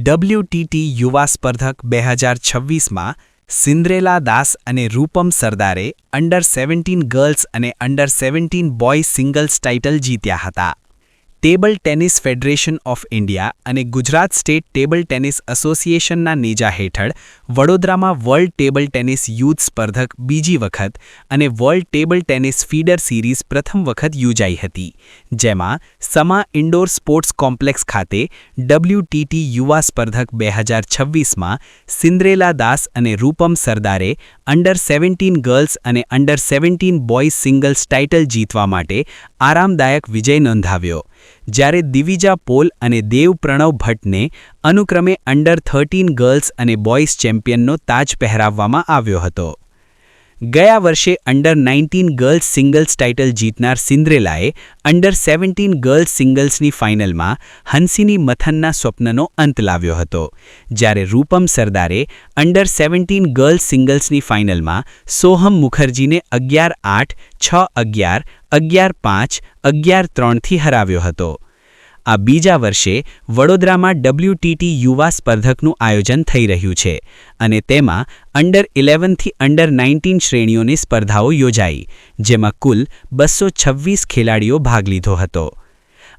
ડબ્લ્યુટીટી યુવા સ્પર્ધક બે હજાર છવ્વીસમાં સિન્દ્રેલા દાસ અને રૂપમ સરદારે અંડર સેવન્ટીન ગર્લ્સ અને under seventeen boy singles title જીત્યા હતા. Table tennis federation of India અને ગુજરાત સ્ટેટ ટેબલ ટેનિસ એસોસિએશનના નેજા હેઠળ વડોદરામાં વર્લ્ડ ટેબલ ટેનિસ યુથ સ્પર્ધક બીજી વખત અને world table tennis feeder series પ્રથમ વખત યોજાઈ હતી, જેમાં સમા ઇન્ડોર સ્પોર્ટ્સ કોમ્પ્લેક્સ ખાતે ડબ્લ્યુટીટી યુવા સ્પર્ધક બે હજાર છવ્વીસમાં સિન્દ્રેલા દાસ અને રૂપમ સરદારે અંડર સેવન્ટીન ગર્લ્સ અને under seventeen boys singles title જીતવા માટે આરામદાયક વિજય નોંધાવ્યો. જ્યારે દિવિજા પોલ અને દેવ પ્રણવ ભટ્ટને અનુક્રમે અંડર થર્ટીન ગર્લ્સ અને બોયઝ ચેમ્પિયનનો તાજ પહેરાવવામાં આવ્યો હતો. ગયા વર્ષે under nineteen girls singles title જીતનાર સિન્દ્રેલાએ અંડર સેવન્ટીન ગર્લ્સ સિંગલ્સની ફાઇનલમાં હંસીની મથનના સ્વપ્નનો અંત લાવ્યો હતો. જ્યારે રૂપમ સરદારે અંડર સેવન્ટીન ગર્લ્સ સિંગલ્સની ફાઇનલમાં સોહમ મુખર્જીને અગિયાર આઠ, છ અગિયાર અગિયાર પાંચ, અગિયાર ત્રણથી હરાવ્યો હતો. આ બીજા વર્ષે વડોદરામાં ડબ્લ્યુટીટી યુવા સ્પર્ધકનું આયોજન થઈ રહ્યું છે અને તેમાં અંડર ઇલેવનથી અંડર નાઇન્ટીન શ્રેણીઓની સ્પર્ધાઓ યોજાઈ, જેમાં કુલ બસો છવ્વીસ ખેલાડીઓ ભાગ લીધો હતો.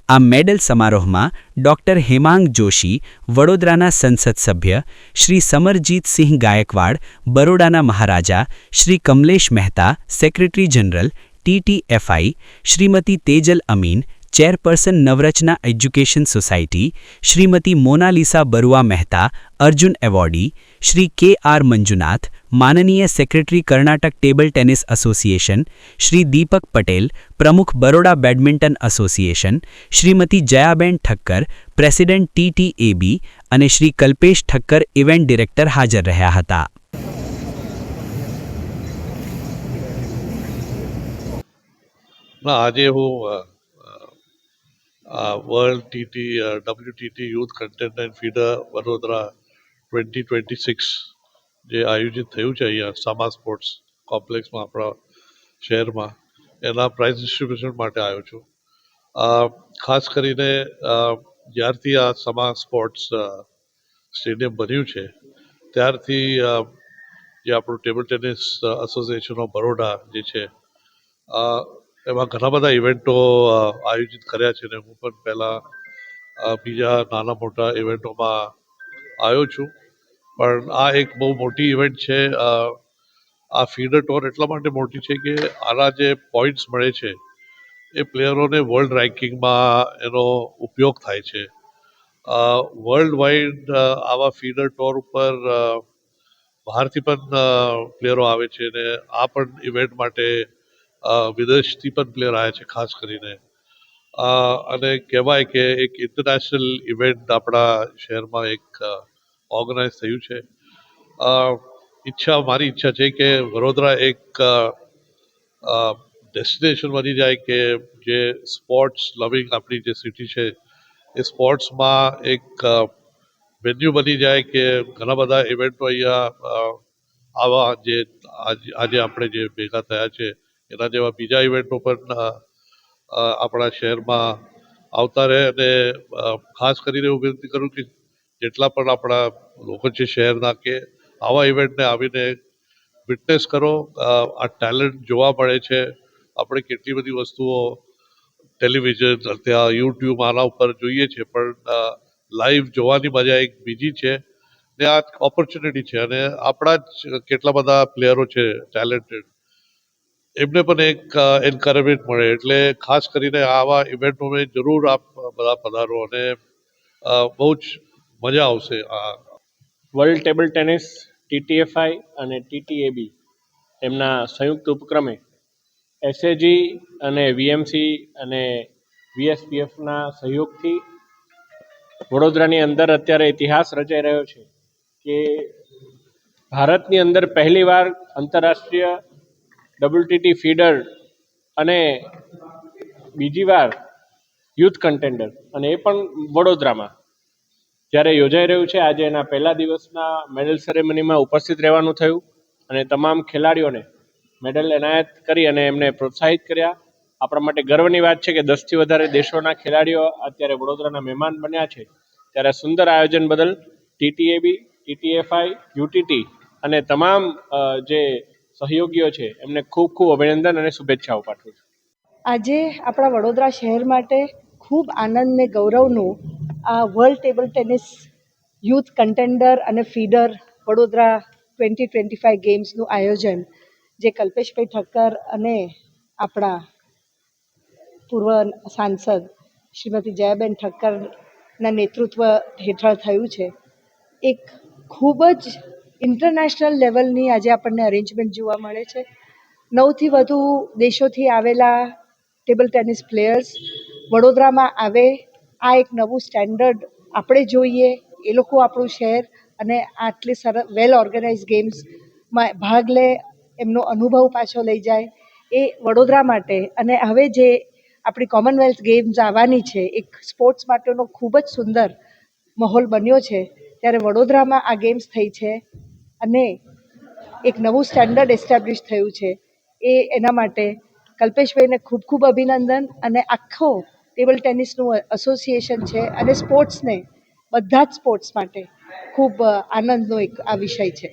આ મેડલ સમારોહમાં ડોક્ટર હેમાંગ જોશી, વડોદરાના સંસદ સભ્ય Shri Samarjitsinh Gaekwad, બરોડાના Maharaja Shri Kamlesh Mehta, secretary general TTFI Shrimati Tejal Amin chairperson Navrachana education society, Shrimati Monalisa Barua Mehta, Arjuna awardee, Shri K R Manjunath, માનનીય secretary Karnataka table tennis association, Shri Deepak Patel, પ્રમુખ Baroda badminton association, Shrimati Jayaben Thakkar, president TTAB અને Shri Kalpesh Thakkar event director હાજર રહ્યા હતા. આજે હું world TT WTT youth contender and feeder Vadodara twenty twenty six જે આયોજિત થયું છે અહીંયા સામા સ્પોર્ટ્સ કોમ્પ્લેક્સમાં આપણા શહેરમાં. એના પ્રાઇઝ ડિસ્ટ્રીબ્યુશન માટે આવ્યો છું. ખાસ કરીને જ્યારથી આ સમા સ્પોર્ટ્સ સ્ટેડિયમ બન્યું છે, ત્યારથી જે આપણું table tennis association of Baroda જે છે એમાં ઘણા બધા ઇવેન્ટો આયોજિત કર્યા છે ને હું પણ પહેલાં બીજા નાના મોટા ઇવેન્ટોમાં આવ્યો છું. પણ આ એક બહુ મોટી ઇવેન્ટ છે આ ફીડર ટોર એટલા માટે મોટી છે કે આના જે પોઈન્ટ્સ મળે છે, એ પ્લેયરોને વર્લ્ડ રેન્કિંગમાં એનો ઉપયોગ થાય છે. વર્લ્ડ વાઇડ આવા ફીડર ટોર ઉપર બહારથી પણ પ્લેયરો આવે છે ને આ પણ ઇવેન્ટ માટે વિદેશથી પણ પ્લેયર આવ્યા છે, ખાસ કરીને. અને કહેવાય કે એક ઇન્ટરનેશનલ ઇવેન્ટ આપણા શહેરમાં એક ઓર્ગેનાઇઝ થયું છે. ઈચ્છા, મારી ઈચ્છા છે કે વડોદરા એક ડેસ્ટિનેશન બની જાય કે જે સ્પોર્ટ્સ લવિંગ આપણી જે સિટી છે, એ સ્પોર્ટ્સમાં એક વેન્યુ બની જાય કે ઘણા બધા ઇવેન્ટો અહીંયા આવા જે આજ- આપણે જે ભેગા થયા છે એના જેવા બીજા ઇવેન્ટો પણ આપણા શહેરમાં આવતા રહે અને ખાસ કરીને હું વિનંતી કરું કે જેટલા પણ આપણા લોકો છે શહેરના કે આવા ઇવેન્ટને આવીને વિટનેસ કરો. આ ટેલેન્ટ જોવા મળે છે. આપણે કેટલી બધી વસ્તુઓ ટેલિવિઝન ત્યાં યુટ્યુબ આના ઉપર જોઈએ છે, પણ લાઈવ જોવાની મજા એક બીજી છે ને આ ઓપોર્ચ્યુનિટી છે. અને આપણા જ કેટલા બધા પ્લેયરો છે ટેલેન્ટેડ એમને પણ એક એન્કરેજમેન્ટ મળે. એટલે ખાસ કરીને આવા ઇવેન્ટોમાં જરૂર આપ, બધા પધારો અને બહુ જ મજા આવશે આ. વર્લ્ડ ટેબલ ટેનિસ ટીટીએફઆઈ અને ટીટીએબી એમના સંયુક્ત ઉપક્રમે એસએજી અને વીએમસી અને વીએસપીએફના સહયોગથી વડોદરાની અંદર અત્યારે ઇતિહાસ રચાઈ રહ્યો છે કે ભારતની અંદર પહેલીવાર આંતરરાષ્ટ્રીય ડબલ્યુટીટી ફીડર અને બીજી વાર યુથ કન્ટેન્ડર અને એ પણ વડોદરામાં. જ્યારે યોજાઈ રહ્યું છે, આજે એના પહેલા દિવસના મેડલ સેરેમનીમાં ઉપસ્થિત રહેવાનું થયું અને તમામ ખેલાડીઓને મેડલ એનાયત કરી અને એમને પ્રોત્સાહિત કર્યા. આપણા માટે ગર્વની વાત છે કે દસથી વધારે દેશોના ખેલાડીઓ અત્યારે વડોદરાના મહેમાન બન્યા છે. ત્યારે સુંદર આયોજન બદલ ટીટીએબી ટીટીએફઆઈ યુટીટી અને તમામ જે સહયોગીઓ છે. એમને ખૂબ ખૂબ અભિનંદન અને શુભેચ્છાઓ પાઠવું છું. આજે આપણા વડોદરા શહેર માટે ખૂબ આનંદ ને ગૌરવનું આ world table tennis youth contender અને feeder Vadodara twenty twenty five ગેમ્સનું આયોજન, જે કલ્પેશભાઈ ઠક્કર અને આપણા પૂર્વ સાંસદ શ્રીમતી જયાબેન ઠક્કરના નેતૃત્વ હેઠળ થયું છે. એક ખૂબ જ ઇન્ટરનેશનલ લેવલની આજે આપણને અરેન્જમેન્ટ જોવા મળે છે. નવથી વધુ દેશોથી આવેલા ટેબલ ટેનિસ પ્લેયર્સ વડોદરામાં આવે. આ એક નવું સ્ટેન્ડર્ડ આપણે જોઈએ. એ લોકો આપણું શહેર અને આટલી સરસ વેલ ઓર્ગેનાઇઝ ગેમ્સમાં ભાગ લે, એમનો અનુભવ પાછો લઈ જાય. એ વડોદરા માટે અને હવે જે આપણી કોમનવેલ્થ ગેમ્સ આવવાની છે, એક સ્પોર્ટ્સ માટેનો ખૂબ જ સુંદર માહોલ બન્યો છે. ત્યારે વડોદરામાં આ ગેમ્સ થઈ છે. અને એક નવું સ્ટેન્ડર્ડ એસ્ટાબ્લિશ થયું છે. એ એના માટે કલ્પેશભાઈને ખૂબ ખૂબ અભિનંદન અને આખો ટેબલ ટેનિસનું એસોસિએશન છે અને સ્પોર્ટ્સને બધા જ સ્પોર્ટ્સ માટે ખૂબ આનંદનો એક આ વિષય છે.